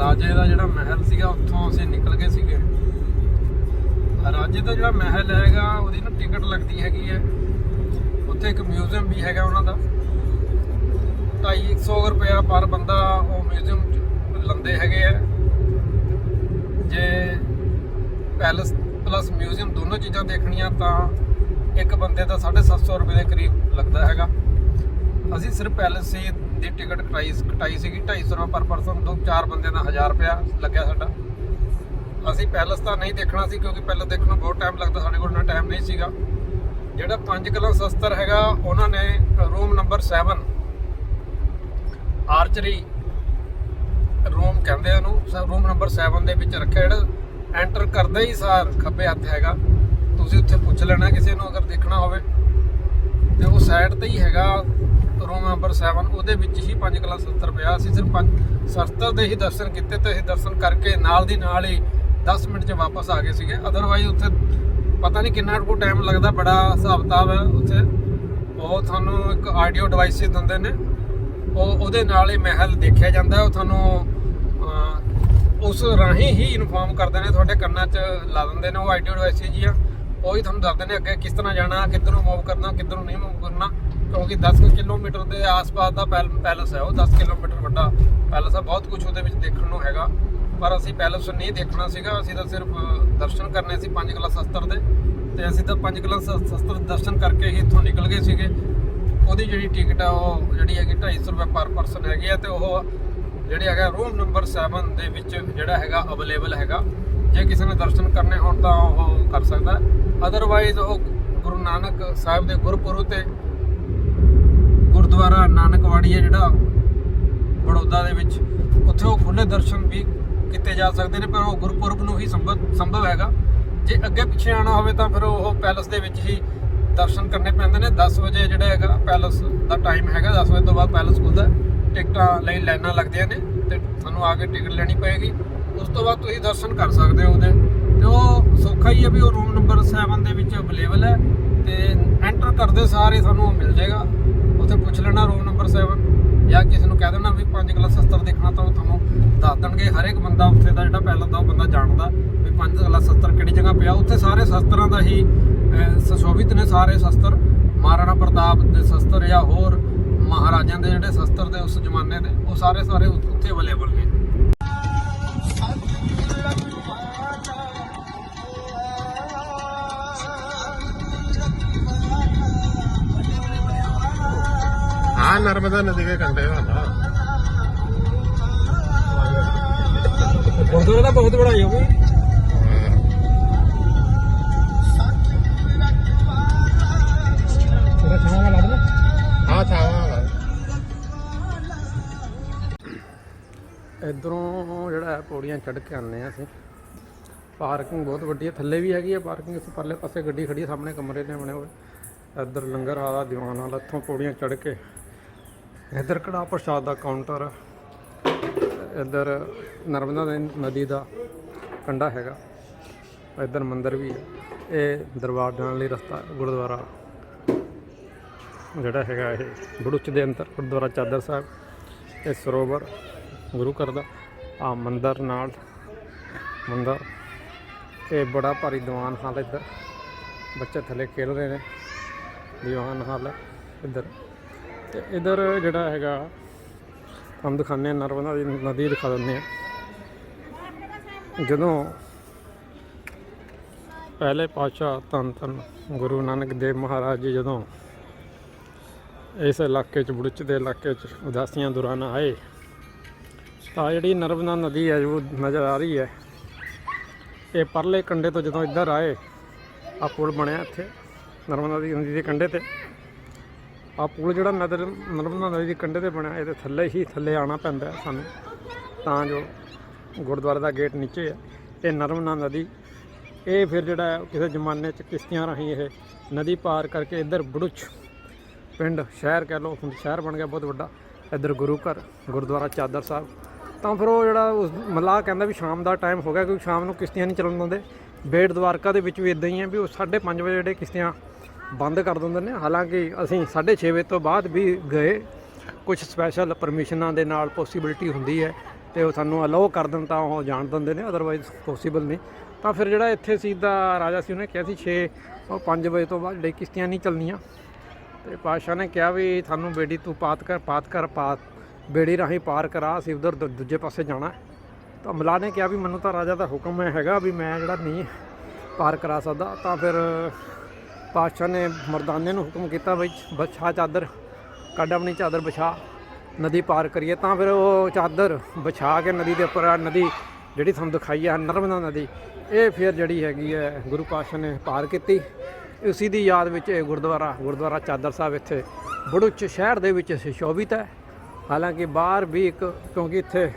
ਰਾਜੇ ਦਾ ਜਿਹੜਾ ਮਹਿਲ ਸੀਗਾ, ਉੱਥੋਂ ਅਸੀਂ ਨਿਕਲ ਗਏ ਸੀਗੇ। ਰਾਜੇ ਦਾ ਜਿਹੜਾ ਮਹਿਲ ਹੈਗਾ, ਉਹਦੀ ਨਾ ਟਿਕਟ ਲੱਗਦੀ ਹੈਗੀ ਹੈ। ਉੱਥੇ ਇੱਕ ਮਿਊਜ਼ੀਅਮ ਵੀ ਹੈਗਾ ਉਹਨਾਂ ਦਾ। 250 ਰੁਪਇਆ ਪਰ ਬੰਦਾ ਉਹ ਮਿਊਜ਼ੀਅਮ ਲੰਦੇ ਹੈਗੇ ਆ। ਜੇ ਪੈਲਸ ਪਲੱਸ ਮਿਊਜ਼ੀਅਮ ਦੋਨੋਂ ਚੀਜ਼ਾਂ ਦੇਖਣੀਆਂ, ਤਾਂ ਇੱਕ ਬੰਦੇ ਦਾ 750 ਰੁਪਏ ਦੇ ਕਰੀਬ ਲੱਗਦਾ ਹੈਗਾ। ਅਸੀਂ ਸਿਰਫ ਪੈਲਸ ਸੀ, ਦੀ ਟਿਕਟ ਕਟਾਈ ਕਟਾਈ ਸੀਗੀ 250 ਰੁਪਏ ਪਰ ਪਰਸਨ, ਦੋ, ਚਾਰ ਬੰਦਿਆਂ ਦਾ 1000 ਰੁਪਇਆ ਲੱਗਿਆ ਸਾਡਾ। ਅਸੀਂ ਪੈਲਸ ਤਾਂ ਨਹੀਂ ਦੇਖਣਾ ਸੀ ਕਿਉਂਕਿ ਪੈਲਸ ਦੇਖਣ ਨੂੰ ਬਹੁਤ ਟਾਈਮ ਲੱਗਦਾ, ਸਾਡੇ ਕੋਲ ਨਾ ਟਾਈਮ ਨਹੀਂ ਸੀਗਾ। ਜਿਹੜਾ ਪੰਜ ਕਿਲੋ ਸ਼ਸਤਰ ਹੈਗਾ, ਉਹਨਾਂ ਨੇ ਰੂਮ ਨੰਬਰ 7 ਆਰਚਰੀ ਰੂਮ ਕਹਿੰਦੇ ਆ ਉਹਨੂੰ ਰੂਮ ਨੰਬਰ 7 ਦੇ ਵਿੱਚ ਰੱਖਿਆ ਜਿਹੜਾ, ਐਂਟਰ ਕਰਦੇ ਹੀ ਸਾਰ ਖੱਬੇ ਹੱਥ ਹੈਗਾ। ਤੁਸੀਂ ਉੱਥੇ ਪੁੱਛ ਲੈਣਾ ਕਿਸੇ ਨੂੰ, ਅਗਰ ਦੇਖਣਾ ਹੋਵੇ। ਤੇ ਉਹ ਸਾਈਡ ਤੇ ਹੀ ਹੈਗਾ ਰੂਮ ਨੰਬਰ 7 ਉਹਦੇ ਵਿੱਚ ਹੀ 5 ਕਲਾ 70 ਪਿਆ। ਅਸੀਂ ਸਿਰਫ ਪੰਜ ਸ਼ਸਤਰ ਦੇ ਹੀ ਦਰਸ਼ਨ ਕੀਤੇ ਤੇ ਅਸੀਂ ਦਰਸ਼ਨ ਕਰਕੇ ਨਾਲ ਦੀ ਨਾਲ ਹੀ 10 ਮਿੰਟ 'ਚ ਵਾਪਸ ਆ ਗਏ ਸੀਗੇ। ਅਦਰਵਾਈਜ਼ ਉੱਥੇ ਪਤਾ ਨਹੀਂ ਕਿੰਨਾ ਕੁ ਟਾਈਮ ਲੱਗਦਾ, ਬੜਾ ਹਿਸਾਬ ਕਿਤਾਬ ਹੈ। ਉੱਥੇ ਉਹ ਤੁਹਾਨੂੰ ਇੱਕ ਆਡੀਓ ਡਿਵਾਈਸਿਸ ਦਿੰਦੇ ਨੇ। ਉਹ ਉਹਦੇ ਨਾਲ ਹੀ ਮਹਿਲ ਦੇਖਿਆ ਜਾਂਦਾ ਉਹ ਤੁਹਾਨੂੰ ਉਸ ਰਾਹੀਂ ਹੀ ਇਨਫੋਰਮ ਕਰਦੇ ਨੇ, ਤੁਹਾਡੇ ਕੰਨਾਂ 'ਚ ਲਾ ਦਿੰਦੇ ਨੇ ਉਹ ਆਡੀਓ ਡਿਵਾਈਸਿਸ ਜੀ ਆ ਉਹ ਹੀ ਤੁਹਾਨੂੰ ਦੱਸਦੇ ਨੇ ਅੱਗੇ ਕਿਸ ਤਰ੍ਹਾਂ ਜਾਣਾ, ਕਿੱਧਰ ਨੂੰ ਮੂਵ ਕਰਨਾ, ਕਿੱਧਰ ਨੂੰ ਨਹੀਂ ਮੂਵ ਕਰਨਾ। ਕਿਉਂਕਿ 10 ਕਿਲੋਮੀਟਰ ਦੇ ਆਸ-ਪਾਸ ਦਾ ਪੈਲ- ਪੈਲਸ ਹੈ ਉਹ 10 ਕਿਲੋਮੀਟਰ ਵੱਡਾ ਪੈਲਸ ਹੈ ਬਹੁਤ ਕੁਝ ਉਹਦੇ ਵਿੱਚ ਦੇਖਣ ਨੂੰ ਹੈਗਾ। ਪਰ ਅਸੀਂ ਪੈਲਸ ਨਹੀਂ ਦੇਖਣਾ ਸੀਗਾ। ਅਸੀਂ ਤਾਂ ਸਿਰਫ ਦਰਸ਼ਨ ਕਰਨੇ ਸੀ 5 ਕਿਲਾ ਸ਼ਸਤਰ ਦੇ। ਤੇ ਅਸੀਂ ਤਾਂ 5 ਕਿਲਾ ਸ਼ਸਤਰ ਦਰਸ਼ਨ ਕਰਕੇ ਹੀ ਇੱਥੋਂ ਨਿਕਲ ਗਏ ਸੀਗੇ। ਉਹਦੀ ਜਿਹੜੀ ਟਿਕਟ ਆ, ਉਹ ਜਿਹੜੀ ਹੈਗੀ 250 ਰੁਪਏ ਪਰ ਪਰਸਨ ਹੈਗੀ ਆ। ਤੇ ਉਹ ਜਿਹੜੇ ਹੈਗਾ ਰੂਮ ਨੰਬਰ 7 ਦੇ ਵਿੱਚ ਜਿਹੜਾ ਹੈਗਾ ਅਵੇਲੇਬਲ ਹੈਗਾ। ਜੇ ਕਿਸੇ ਨੇ ਦਰਸ਼ਨ ਕਰਨੇ ਹੋਣ ਤਾਂ ਉਹ ਕਰ ਸਕਦਾ। ਅਦਰਵਾਈਜ਼ ਉਹ ਗੁਰੂ ਨਾਨਕ ਸਾਹਿਬ ਦੇ ਗੁਰਪੁਰਬ ਤੇ ਗੁਰਦੁਆਰਾ ਨਾਨਕਵਾੜੀ ਹੈ ਜਿਹੜਾ ਬੜੌਦਾ ਦੇ ਵਿੱਚ। ਉੱਥੇ ਉਹ ਖੁੱਲੇ ਦਰਸ਼ਨ ਵੀ ਕੀਤੇ ਜਾ ਸਕਦੇ ਨੇ, ਪਰ ਉਹ ਗੁਰਪੁਰਬ ਨੂੰ ਹੀ ਸੰਭਵ ਸੰਭਵ ਹੈਗਾ। ਜੇ ਅੱਗੇ ਪਿੱਛੇ ਆਣਾ ਹੋਵੇ ਤਾਂ ਫਿਰ ਉਹ ਪੈਲਸ ਦੇ ਵਿੱਚ ਹੀ ਦਰਸ਼ਨ ਕਰਨੇ ਪੈਂਦੇ ਨੇ। 10 ਵਜੇ ਜਿਹੜਾ ਹੈਗਾ, ਪੈਲਸ ਦਾ ਟਾਈਮ ਹੈਗਾ 10 ਵਜੇ ਤੋਂ ਬਾਅਦ ਪੈਲਸ ਖੁੱਲਦਾ ਟਿਕਟਾਂ ਲਈ ਲਾਈਨਾਂ ਲੱਗਦੀਆਂ ਨੇ ਤੇ ਤੁਹਾਨੂੰ ਆ ਕੇ ਟਿਕਟ ਲੈਣੀ ਪਏਗੀ। ਉਸ ਤੋਂ ਬਾਅਦ ਤੁਸੀਂ ਦਰਸ਼ਨ ਕਰ ਸਕਦੇ ਹੋ ਉਹਦੇ। ਤੇ ਉਹ ਸੌਖਾ ਹੀ ਹੈ ਵੀ ਉਹ ਰੂਮ ਨੰਬਰ 7 ਦੇ ਵਿੱਚ ਅਵੇਲੇਬਲ ਹੈ। ਤੇ ਐਂਟਰ ਕਰਦੇ ਸਾਰੇ ਸਾਨੂੰ ਉਹ ਮਿਲ ਜਾਏਗਾ। ਉੱਥੇ ਪੁੱਛ ਲੈਣਾ ਰੂਮ ਨੰਬਰ 7 ਜਾਂ ਕਿਸੇ ਨੂੰ ਕਹਿ ਦੇਣਾ ਵੀ 5 ਕਿਲੋ ਸ਼ਸਤਰ ਦੇਖਣਾ ਤਾਂ ਉਹ ਤੁਹਾਨੂੰ ਦੱਸ ਦੇਣਗੇ। ਹਰ ਇੱਕ ਬੰਦਾ ਉੱਥੇ ਦਾ ਜਿਹੜਾ ਪਹਿਲਾਂ ਦਾ ਉਹ ਬੰਦਾ ਜਾਣਦਾ ਵੀ 5 ਕਿਲੋ ਸ਼ਸਤਰ ਕਿਹੜੀ ਜਗ੍ਹਾ ਪਿਆ। ਉੱਥੇ ਸਾਰੇ ਸ਼ਸਤਰਾਂ ਦਾ ਹੀ ਸੁਸ਼ੋਭਿਤ ਨੇ ਸਾਰੇ ਸ਼ਸਤਰ। ਮਹਾਰਾਣਾ ਪ੍ਰਤਾਪ ਦੇ ਸ਼ਸਤਰ ਜਾਂ ਹੋਰ ਮਹਾਰਾਜਾਂ ਦੇ ਜਿਹੜੇ ਸ਼ਸਤਰ ਦੇ ਉਸ ਜ਼ਮਾਨੇ ਦੇ, ਉਹ ਸਾਰੇ ਸਾਰੇ ਉੱਥੇ ਅਵੇਲੇਬਲ ਨੇ। నర్మదా నదిగా కంటే అన్న బహుత్ బడా యోగి ਇਧਰੋਂ ਜਿਹੜਾ ਪੌੜੀਆਂ ਚੜ ਕੇ ਆਨੇ ਆ ਅਸੀਂ। ਪਾਰਕਿੰਗ ਬਹੁਤ ਵੱਡੀ ਹੈ ਥੱਲੇ ਵੀ ਹੈਗੀ ਹੈ ਪਾਰਕਿੰਗ ਇਸ ਪਰਲੇ ਪਾਸੇ ਗੱਡੀ ਖੜੀ ਹੈ ਸਾਹਮਣੇ ਕਮਰੇ ਦੇ ਬਣੇ ਹੋਏ। ਇੱਧਰ ਲੰਗਰ ਹਾਲਾ ਦੀਵਾਨ ਵਾਲਾ ਇੱਥੋਂ ਪੌੜੀਆਂ ਚੜ ਕੇ। ਇੱਧਰ ਕੜਾ ਪ੍ਰਸ਼ਾਦ ਦਾ ਕਾਊਂਟਰ ਆ। ਇੱਧਰ ਨਰਮਦਾ ਨਦੀ- ਦਾ ਕੰਢਾ ਹੈਗਾ। ਇੱਧਰ ਮੰਦਿਰ ਵੀ ਹੈ ਇਹ ਦਰਬਾਰ ਜਾਣ ਲਈ ਰਸਤਾ ਗੁਰਦੁਆਰਾ। ਜਿਹੜਾ ਹੈਗਾ ਇਹ ਬੜੁੱਚ ਦੇ ਅੰਦਰ, ਗੁਰਦੁਆਰਾ ਚਾਦਰ ਸਾਹਿਬ। ਇਹ ਸਰੋਵਰ, ਗੁਰੂ ਘਰ ਦਾ। ਆ ਮੰਦਰ ਨਾਲ ਮੰਦਰ। ਇਹ ਬੜਾ ਭਾਰੀ ਦੀਵਾਨ ਹਾਲ ਇੱਧਰ। ਬੱਚੇ ਥੱਲੇ ਖੇਡ ਰਹੇ ਨੇ। ਦੀਵਾਨ ਹਾਲ ਹੈ ਇੱਧਰ। ਤੇ ਇੱਧਰ ਜਿਹੜਾ ਹੈਗਾ, ਤੁਹਾਨੂੰ ਦਿਖਾਉਂਦੇ ਹਾਂ, ਨਰਮਦਾ ਦੀ ਨਦੀ ਦਿਖਾ ਦਿੰਦੇ ਆ ਜਦੋਂ ਪਹਿਲੇ ਪਾਤਸ਼ਾਹ ਧੰਨ ਧੰਨ ਗੁਰੂ ਨਾਨਕ ਦੇਵ ਮਹਾਰਾਜ ਜੀ ਜਦੋਂ ਇਸ ਇਲਾਕੇ 'ਚ, ਬੁੜਚ ਦੇ ਇਲਾਕੇ 'ਚ ਉਦਾਸੀਆਂ ਦੌਰਾਨ ਆਏ, ਤਾਂ ਜਿਹੜੀ ਨਰਮਦਾ ਨਦੀ ਹੈ ਜੋ ਨਜ਼ਰ ਆ ਰਹੀ ਹੈ। ਇਹ ਪਰਲੇ ਕੰਢੇ ਤੋਂ ਜਦੋਂ ਇੱਧਰ ਆਏ ਆ ਪੁਲ ਬਣਿਆ ਇੱਥੇ, ਨਰਮਦਾ ਦੀ ਨਦੀ ਦੇ ਕੰਢੇ ਤੇ। ਆ ਪੁਲ ਜਿਹੜਾ ਨਦਰ ਨਰਮਦਾ ਨਦੀ ਦੇ ਕੰਢੇ ਤੇ ਬਣਿਆ, ਇਹਦੇ ਥੱਲੇ ਹੀ ਥੱਲੇ ਆਉਣਾ ਪੈਂਦਾ ਸਾਨੂੰ। ਤਾਂ ਜੋ ਗੁਰਦੁਆਰੇ ਦਾ ਗੇਟ ਨੀਚੇ ਹੈ ਇਹ ਨਰਮਦਾ ਨਦੀ, ਇਹ ਫਿਰ ਜਿਹੜਾ ਕਿਸੇ ਜ਼ਮਾਨੇ 'ਚ ਕਿਸ਼ਤੀਆਂ ਰਾਹੀਂ ਇਹ ਨਦੀ ਪਾਰ ਕਰਕੇ ਇੱਧਰ ਬੜੁਚ ਪਿੰਡ, ਸ਼ਹਿਰ ਕਹਿ ਲਓ, ਹੁਣ ਸ਼ਹਿਰ ਬਣ ਗਿਆ ਬਹੁਤ ਵੱਡਾ, ਇੱਧਰ ਗੁਰੂ ਘਰ, ਗੁਰਦੁਆਰਾ ਚਾਦਰ ਸਾਹਿਬ। ਤਾਂ ਫਿਰ ਉਹ ਜਿਹੜਾ ਉਸ ਮਲਾਹ ਕਹਿੰਦਾ ਵੀ ਸ਼ਾਮ ਦਾ ਟਾਈਮ ਹੋ ਗਿਆ, ਕਿਉਂਕਿ ਸ਼ਾਮ ਨੂੰ ਕਿਸ਼ਤੀਆਂ ਨਹੀਂ ਚੱਲਣ ਦਿੰਦੇ। ਬੇਟ ਦਵਾਰਕਾ ਦੇ ਵਿੱਚ ਵੀ ਇਦਾਂ ਹੀ ਹੈ ਵੀ ਉਹ 5:30 ਵਜੇ ਜਿਹੜੇ ਕਿਸ਼ਤੀਆਂ ਬੰਦ ਕਰ ਦਿੰਦੇ ਨੇ। ਹਾਲਾਂਕਿ ਅਸੀਂ 6:30 ਵਜੇ ਤੋਂ ਬਾਅਦ ਵੀ ਗਏ। ਕੁਝ ਸਪੈਸ਼ਲ ਪਰਮਿਸ਼ਨਾਂ ਦੇ ਨਾਲ ਪੋਸੀਬਿਲਿਟੀ ਹੁੰਦੀ ਹੈ ਤੇ ਉਹ ਸਾਨੂੰ ਅਲਾਓ ਕਰ ਦਿੰਦਾ ਤਾਂ ਉਹ ਜਾਣ ਦਿੰਦੇ ਨੇ ਅਦਰਵਾਈਜ਼ ਪੋਸੀਬਲ ਨਹੀਂ। ਤਾਂ ਫਿਰ ਜਿਹੜਾ ਇੱਥੇ ਸੀ ਦਾ ਰਾਜਾ ਸੀ, ਉਹਨੇ ਕਿਹਾ ਸੀ 6 ਔਰ 5 ਵਜੇ ਤੋਂ ਬਾਅਦ ਜਿਹੜੀ ਕਿਸ਼ਤੀਆਂ ਨਹੀਂ ਚੱਲਣੀਆਂ। ਤੇ ਪਾਤਸ਼ਾਹ ਨੇ ਕਿਹਾ ਵੀ ਤੁਹਾਨੂੰ ਬੇੜੀ ਤੂੰ ਪਾਤ ਕਰ ਪਾਤ ਕਰ, ਪਾਤ। ਬੇੜੀ ਰਾਹੀਂ ਪਾਰ ਕਰਾ, ਅਸੀਂ ਉਧਰ ਦੂਜੇ ਪਾਸੇ ਜਾਣਾ। ਤਾਂ ਮਲਾ ਨੇ ਕਿਹਾ ਵੀ ਮੈਨੂੰ ਤਾਂ ਰਾਜਾ ਦਾ ਹੁਕਮ ਹੈਗਾ ਵੀ ਮੈਂ ਜਿਹੜਾ ਨਹੀਂ ਪਾਰ ਕਰਾ ਸਕਦਾ। ਤਾਂ ਫਿਰ ਪਾਤਸ਼ਾਹ ਨੇ ਮਰਦਾਨੇ ਨੂੰ ਹੁਕਮ ਕੀਤਾ ਬਈ ਬਛਾ ਚਾਦਰ, ਕੱਢ ਆਪਣੀ ਚਾਦਰ ਵਿਛਾ, ਨਦੀ ਪਾਰ ਕਰੀਏ। ਤਾਂ ਫਿਰ ਉਹ ਚਾਦਰ ਵਿਛਾ ਕੇ ਨਦੀ ਦੇ ਉੱਪਰ ਆ, ਨਦੀ ਜਿਹੜੀ ਤੁਹਾਨੂੰ ਦਿਖਾਈ ਹੈ ਨਰਮਦਾ ਨਦੀ, ਇਹ ਫਿਰ ਜਿਹੜੀ ਹੈਗੀ ਹੈ ਗੁਰੂ ਪਾਤਸ਼ਾਹ ਨੇ ਪਾਰ ਕੀਤੀ। ਉਸੀ ਦੀ ਯਾਦ ਵਿੱਚ ਇਹ ਗੁਰਦੁਆਰਾ ਗੁਰਦੁਆਰਾ ਚਾਦਰ ਸਾਹਿਬ ਇੱਥੇ ਬੜੁੱਚ ਸ਼ਹਿਰ ਦੇ ਵਿੱਚ ਸੁਸ਼ੋਭਿਤ ਹੈ। ਹਾਲਾਂਕਿ ਬਾਹਰ ਵੀ ਇੱਕ, ਕਿਉਂਕਿ ਇੱਥੇ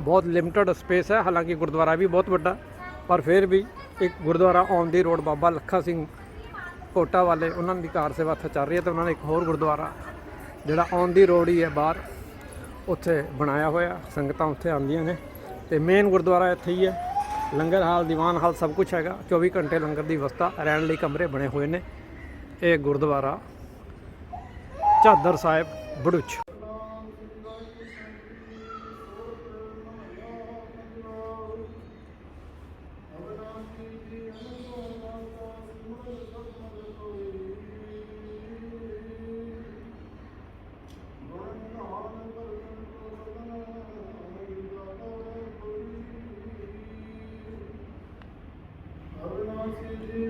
ਬਹੁਤ ਲਿਮਟਿਡ ਸਪੇਸ ਹੈ, ਹਾਲਾਂਕਿ ਗੁਰਦੁਆਰਾ ਵੀ ਬਹੁਤ ਵੱਡਾ, ਪਰ ਫਿਰ ਵੀ ਇੱਕ Gurdwara on the road Baba Lakha Singh Kota ਵਾਲੇ ਉਹਨਾਂ ਦੀ ਕਾਰ ਸੇਵਾ ਇੱਥੇ ਚੱਲ ਰਹੀ ਹੈ ਤੇ ਉਹਨਾਂ ਨੇ ਇੱਕ ਹੋਰ ਗੁਰਦੁਆਰਾ ਜਿਹੜਾ ਔਨ ਦੀ ਰੋਡ ਹੀ ਹੈ ਬਾਹਰ, ਉੱਥੇ ਬਣਾਇਆ ਹੋਇਆ। ਸੰਗਤਾਂ ਉੱਥੇ ਆਉਂਦੀਆਂ ਨੇ ਤੇ ਮੇਨ ਗੁਰਦੁਆਰਾ ਇੱਥੇ ਹੀ ਹੈ। ਲੰਗਰ ਹਾਲ, ਦੀਵਾਨ ਹਾਲ ਸਭ ਕੁਝ ਹੈਗਾ। 24 ਘੰਟੇ ਲੰਗਰ ਦੀ ਵਿਵਸਥਾ, ਰਹਿਣ ਲਈ ਕਮਰੇ ਬਣੇ ਹੋਏ ਨੇ। ਇਹ ਗੁਰਦੁਆਰਾ ਚਾਦਰ ਸਾਹਿਬ, ਬੜੁੱਚ। Lord,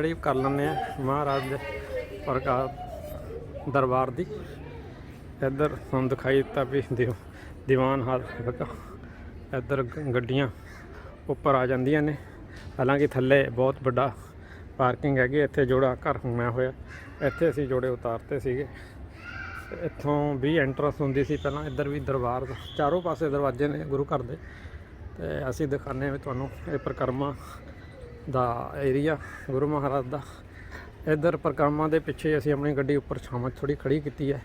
ਜਿਹੜੀ ਕਰ ਲੈਂਦੇ ਆ, ਮਹਾਰਾਜ ਦੇ ਪ੍ਰਕਾਸ਼ ਦਰਬਾਰ ਦੀ। ਇੱਧਰ ਤੁਹਾਨੂੰ ਦਿਖਾਈ ਦਿੱਤਾ ਵੀ ਦਿਓ, ਦੀਵਾਨ ਹਾਲ ਇੱਧਰ ਗ- ਗੱਡੀਆਂ ਉੱਪਰ ਆ ਜਾਂਦੀਆਂ ਨੇ। ਹਾਲਾਂਕਿ ਥੱਲੇ ਬਹੁਤ ਵੱਡਾ ਪਾਰਕਿੰਗ ਹੈਗੀ ਇੱਥੇ ਜੋੜਾ ਘਰ ਬਣਿਆ ਹੋਇਆ। ਇੱਥੇ ਅਸੀਂ ਜੋੜੇ ਉਤਾਰਤੇ ਸੀਗੇ। ਇੱਥੋਂ ਵੀ ਐਂਟਰੈਂਸ ਹੁੰਦੀ ਸੀ ਪਹਿਲਾਂ, ਇੱਧਰ ਵੀ ਦਰਬਾਰ ਚਾਰੋਂ ਪਾਸੇ ਦਰਵਾਜ਼ੇ ਨੇ ਗੁਰੂ ਘਰ ਦੇ। ਤੇ ਅਸੀਂ ਦਿਖਾਉਂਦੇ ਹਾਂ ਵੀ ਤੁਹਾਨੂੰ ਇਹ ਪਰਿਕਰਮਾ ਦਾ ਏਰੀਆ ਗੁਰੂ ਮਹਾਰਾਜ ਦਾ। ਇੱਧਰ ਪਰਿਕਰਮਾ ਦੇ ਪਿੱਛੇ ਅਸੀਂ ਆਪਣੀ ਗੱਡੀ ਉੱਪਰ ਛਾਵਾਂ ਥੋੜੀ ਖੜੀ ਕੀਤੀ ਹੈ।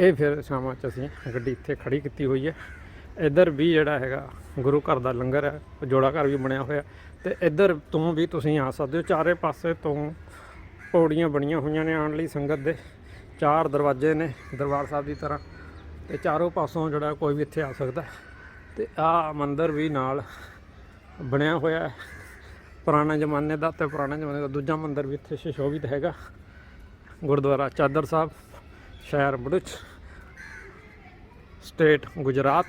ਇਹ ਫਿਰ ਛਾਵਾਂ 'ਚ ਅਸੀਂ ਗੱਡੀ ਇੱਥੇ ਖੜੀ ਕੀਤੀ ਹੋਈ ਹੈ। ਇੱਧਰ ਵੀ ਜਿਹੜਾ ਹੈਗਾ ਗੁਰੂ ਘਰ ਦਾ ਲੰਗਰ ਹੈ, ਜੋੜਾ ਘਰ ਵੀ ਬਣਿਆ ਹੋਇਆ। ਤੇ ਇੱਧਰ ਤੋਂ ਵੀ ਤੁਸੀਂ ਆ ਸਕਦੇ ਹੋ। ਚਾਰੇ ਪਾਸੇ ਤੋਂ ਪੌੜੀਆਂ ਬਣੀਆਂ ਹੋਈਆਂ ਨੇ ਆਉਣ ਲਈ ਸੰਗਤ ਦੇ। ਚਾਰ ਦਰਵਾਜ਼ੇ ਨੇ ਦਰਬਾਰ ਸਾਹਿਬ ਦੀ ਤਰ੍ਹਾਂ। ਤੇ ਚਾਰੋਂ ਪਾਸੋਂ ਜਿਹੜਾ ਕੋਈ ਵੀ ਇੱਥੇ ਆ ਸਕਦਾ ਹੈ। ਤੇ ਆ ਮੰਦਿਰ ਵੀ ਨਾਲ ਬਣਿਆ ਹੋਇਆ ਹੈ। ਪੁਰਾਣੇ ਜ਼ਮਾਨੇ ਦਾ ਤੇ ਪੁਰਾਣੇ ਜ਼ਮਾਨੇ ਦਾ ਦੂਜਾ ਮੰਦਿਰ ਵੀ ਇੱਥੇ ਸੁਸ਼ੋਭਿਤ ਹੈਗਾ। ਗੁਰਦੁਆਰਾ ਚਾਦਰ ਸਾਹਿਬ, ਸ਼ਹਿਰ ਬੜੁਚ, ਸਟੇਟ ਗੁਜਰਾਤ।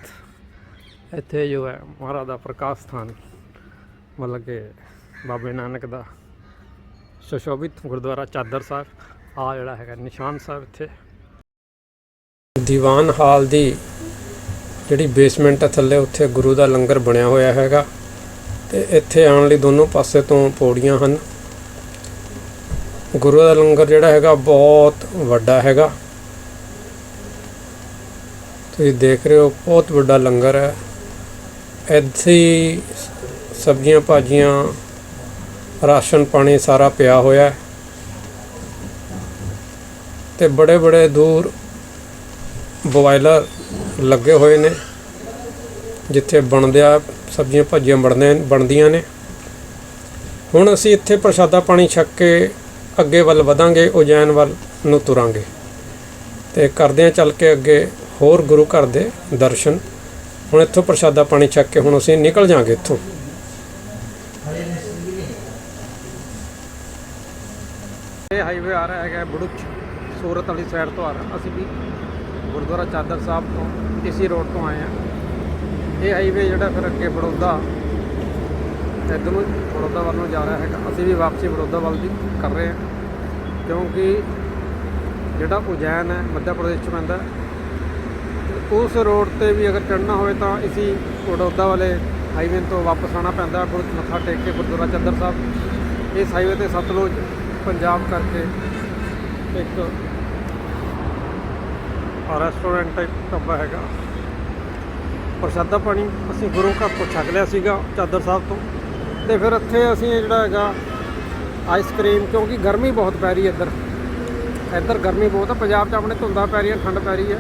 ਇੱਥੇ ਜੋ ਹੈ ਮਹਾਰਾਜ ਦਾ ਪ੍ਰਕਾਸ਼ ਸਥਾਨ, ਮਤਲਬ ਕਿ ਬਾਬੇ ਨਾਨਕ ਦਾ ਸੁਸ਼ੋਭਿਤ ਗੁਰਦੁਆਰਾ ਚਾਦਰ ਸਾਹਿਬ, ਆ ਜਿਹੜਾ ਹੈਗਾ ਨਿਸ਼ਾਨ ਸਾਹਿਬ ਇੱਥੇ। ਦੀਵਾਨ ਹਾਲ ਦੀ ਜਿਹੜੀ ਬੇਸਮੈਂਟ ਹੈ ਥੱਲੇ ਉੱਥੇ ਗੁਰੂ ਦਾ ਲੰਗਰ ਬਣਿਆ ਹੋਇਆ ਹੈਗਾ। ਤੇ ਇੱਥੇ ਆਉਣ ਲਈ ਦੋਨੋਂ ਪਾਸੇ ਤੋਂ ਪੌੜੀਆਂ ਹਨ। ਗੁਰੂ ਦਾ ਲੰਗਰ ਜਿਹੜਾ ਹੈਗਾ ਬਹੁਤ ਵੱਡਾ ਹੈਗਾ। ਤੁਸੀਂ ਦੇਖ ਰਹੇ ਹੋ, ਬਹੁਤ ਵੱਡਾ ਲੰਗਰ ਹੈ। ਇੱਥੇ ਹੀ ਸਬਜ਼ੀਆਂ, ਭਾਜੀਆਂ, ਰਾਸ਼ਨ ਪਾਣੀ ਸਾਰਾ ਪਿਆ ਹੋਇਆ ਹੈ। ਤੇ ਬੜੇ ਬੜੇ ਦੂਰ ਬੋਇਲਰ ਲੱਗੇ ਹੋਏ ਨੇ, ਜਿੱਥੇ ਬਣਦਿਆ ਸਬਜ਼ੀਆਂ ਭਾਜੀਆਂ ਬਣਦੇ ਬਣਦੀਆਂ ਨੇ। ਹੁਣ ਅਸੀਂ ਇੱਥੇ ਪ੍ਰਸ਼ਾਦਾ ਪਾਣੀ ਛੱਕ ਕੇ ਅੱਗੇ ਵੱਲ ਵਧਾਂਗੇ, ਉਜੈਨ ਵੱਲ ਨੂੰ ਤੁਰਾਂਗੇ। ਤੇ ਕਰਦੇ ਹਾਂ ਚੱਲ ਕੇ ਅੱਗੇ ਹੋਰ ਗੁਰੂ ਘਰ ਦੇ ਦਰਸ਼ਨ। ਹੁਣ ਇੱਥੋਂ ਪ੍ਰਸ਼ਾਦਾ ਪਾਣੀ ਛਕ ਕੇ ਹੁਣ ਅਸੀਂ ਨਿਕਲ ਜਾਾਂਗੇ ਇੱਥੋਂ। ਇਹ ਹਾਈਵੇ ਆ ਰਿਹਾ ਹੈਗਾ ਬੜੁਚ ਸੂਰਤ ਵਾਲੀ ਸਾਈਡ ਤੋਂ ਆ ਰਿਹਾ। ਅਸੀਂ ਵੀ ਗੁਰਦੁਆਰਾ ਚਾਦਰ ਸਾਹਿਬ ਤੋਂ ਇਸੀ ਰੋਡ ਤੋਂ ਆਏ ਆ ਇਹ ਹਾਈਵੇ ਜਿਹੜਾ ਫਿਰ ਅੱਗੇ ਬੜੌਦਾ ਇੱਧਰ ਨੂੰ ਬੜੌਦਾ ਵੱਲ ਨੂੰ ਜਾ ਰਿਹਾ ਹੈਗਾ। ਅਸੀਂ ਵੀ ਵਾਪਸੀ ਬੜੌਦਾ ਵੱਲ ਦੀ ਕਰ ਰਹੇ ਹਾਂ। ਕਿਉਂਕਿ ਜਿਹੜਾ ਉਜੈਨ ਹੈ ਮੱਧ ਪ੍ਰਦੇਸ਼ ਚ ਪੈਂਦਾ ਹੈ, ਉਸ ਰੋਡ ਤੇ ਵੀ ਅਗਰ ਚੜ੍ਹਨਾ ਹੋਵੇ ਤਾਂ ਇਸੀ ਬੜੌਦਾ ਵਾਲੇ ਹਾਈਵੇ ਤੋਂ ਵਾਪਸ ਆਉਣਾ ਪੈਂਦਾ ਗੁਰ ਮੱਥਾ ਟੇਕ ਕੇ ਗੁਰਦੁਆਰਾ ਚੰਦਰ ਸਾਹਿਬ। ਇਸ ਹਾਈਵੇ ਤੇ ਸਤਲੁਜ ਪੰਜਾਬ ਕਰਕੇ ਇੱਕ ਰੈਸਟੋਰੈਂਟ ਟਾਈਪ ਢਾਬਾ ਹੈਗਾ। ਪ੍ਰਸ਼ਾਦਾ ਪਾਣੀ, ਅਸੀਂ ਗੁਰੂ ਘਰ ਤੋਂ ਛਕ ਲਿਆ ਸੀਗਾ ਚਾਦਰ ਸਾਹਿਬ ਤੋਂ। ਤੇ ਫਿਰ ਇੱਥੇ ਅਸੀਂ ਜਿਹੜਾ ਹੈਗਾ ਆਈਸਕ੍ਰੀਮ ਕਿਉਂਕਿ ਗਰਮੀ ਬਹੁਤ ਪੈ ਰਹੀ ਹੈ ਇੱਧਰ। ਇੱਧਰ ਗਰਮੀ ਬਹੁਤ ਹੈ ਪੰਜਾਬ 'ਚ ਆਪਣੇ ਧੁੰਦਾਂ ਪੈ ਰਹੀਆਂ, ਠੰਡ ਪੈ ਰਹੀ ਹੈ।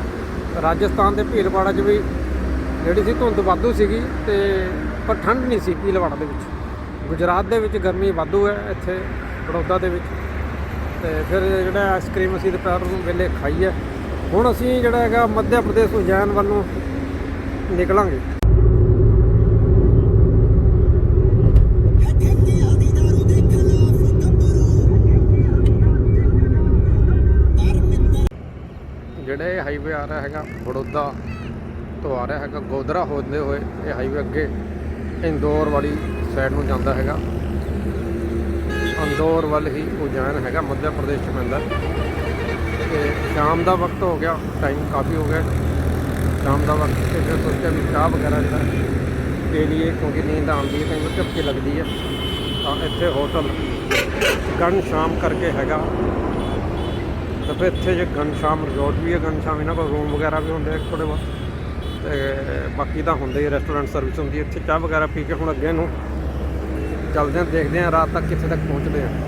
ਰਾਜਸਥਾਨ ਦੇ ਭੀਲਵਾੜਾ 'ਚ ਵੀ ਜਿਹੜੀ ਸੀ ਧੁੰਦ ਵਾਧੂ ਸੀਗੀ ਤੇ, ਪਰ ਠੰਡ ਨਹੀਂ ਸੀ ਭੀਲਵਾੜਾ ਦੇ ਵਿੱਚ। ਗੁਜਰਾਤ ਦੇ ਵਿੱਚ ਗਰਮੀ ਵਾਧੂ ਹੈ ਇੱਥੇ, ਬੜੌਦਾ ਦੇ ਵਿੱਚ। ਤੇ ਫਿਰ ਜਿਹੜਾ ਆਈਸਕ੍ਰੀਮ ਅਸੀਂ ਦੁਪਹਿਰ ਨੂੰ ਵੇਲੇ ਖਾਈ ਹੈ। ਹੁਣ ਅਸੀਂ ਜਿਹੜਾ ਹੈਗਾ ਮੱਧ ਪ੍ਰਦੇਸ਼ ਉਜੈਨ ਵੱਲੋਂ ਨਿਕਲਾਂਗੇ। ਜਿਹੜਾ ਇਹ ਹਾਈਵੇ ਆ ਰਿਹਾ ਹੈਗਾ, ਬੜੌਦਾ ਤੋਂ ਆ ਰਿਹਾ ਹੈਗਾ ਗੋਦਰਾ ਹੋਦੇ ਹੋਏ ਇਹ ਹਾਈਵੇ ਅੱਗੇ ਇੰਦੌਰ ਵਾਲੀ ਸਾਈਡ ਨੂੰ ਜਾਂਦਾ ਹੈਗਾ। ਇੰਦੌਰ ਵੱਲ ਹੀ ਉਜੈਨ ਹੈਗਾ ਮੱਧ ਪ੍ਰਦੇਸ਼ ਚ ਪੈਂਦਾ। ਤੇ ਸ਼ਾਮ ਦਾ ਵਕਤ ਹੋ ਗਿਆ ਟਾਈਮ ਕਾਫੀ ਹੋ ਗਿਆ। ਸ਼ਾਮ ਦਾ ਵਕਤ ਤੇ ਫਿਰ ਸੋਚਿਆ ਵੀ ਚਾਹ ਵਗੈਰਾ ਜਿਹੜਾ ਪੀ ਲਈਏ ਕਿਉਂਕਿ ਨੀਂਦ ਆਉਂਦੀ ਹੈ ਕਈ ਵਾਰ ਝਪਕੀ ਲੱਗਦੀ ਹੈ। ਤਾਂ ਇੱਥੇ ਹੋਟਲ ਗਨ ਸ਼ਾਮ ਕਰਕੇ ਹੈਗਾ। ਤਾਂ ਫਿਰ ਇੱਥੇ ਜੇ ਗਨ ਸ਼ਾਮ ਰਿਜ਼ੋਰਟ ਵੀ ਹੈ ਗਨ ਸ਼ਾਮ ਇਹਨਾਂ ਕੋਲ ਰੂਮ ਵਗੈਰਾ ਵੀ ਹੁੰਦੇ ਆ ਥੋੜੇ ਬਹੁਤ। ਤੇ ਬਾਕੀ ਤਾਂ ਹੁੰਦੇ ਹੀ ਰੈਸਟੋਰੈਂਟ ਸਰਵਿਸ ਹੁੰਦੀ ਹੈ। ਇੱਥੇ ਚਾਹ ਵਗੈਰਾ ਪੀ ਕੇ ਹੁਣ ਅੱਗੇ ਨੂੰ ਚੱਲਦੇ ਹਾਂ, ਦੇਖਦੇ ਹਾਂ, ਰਾਤ ਤੱਕ ਕਿੱਥੇ ਤੱਕ ਪਹੁੰਚਦੇ ਹਾਂ।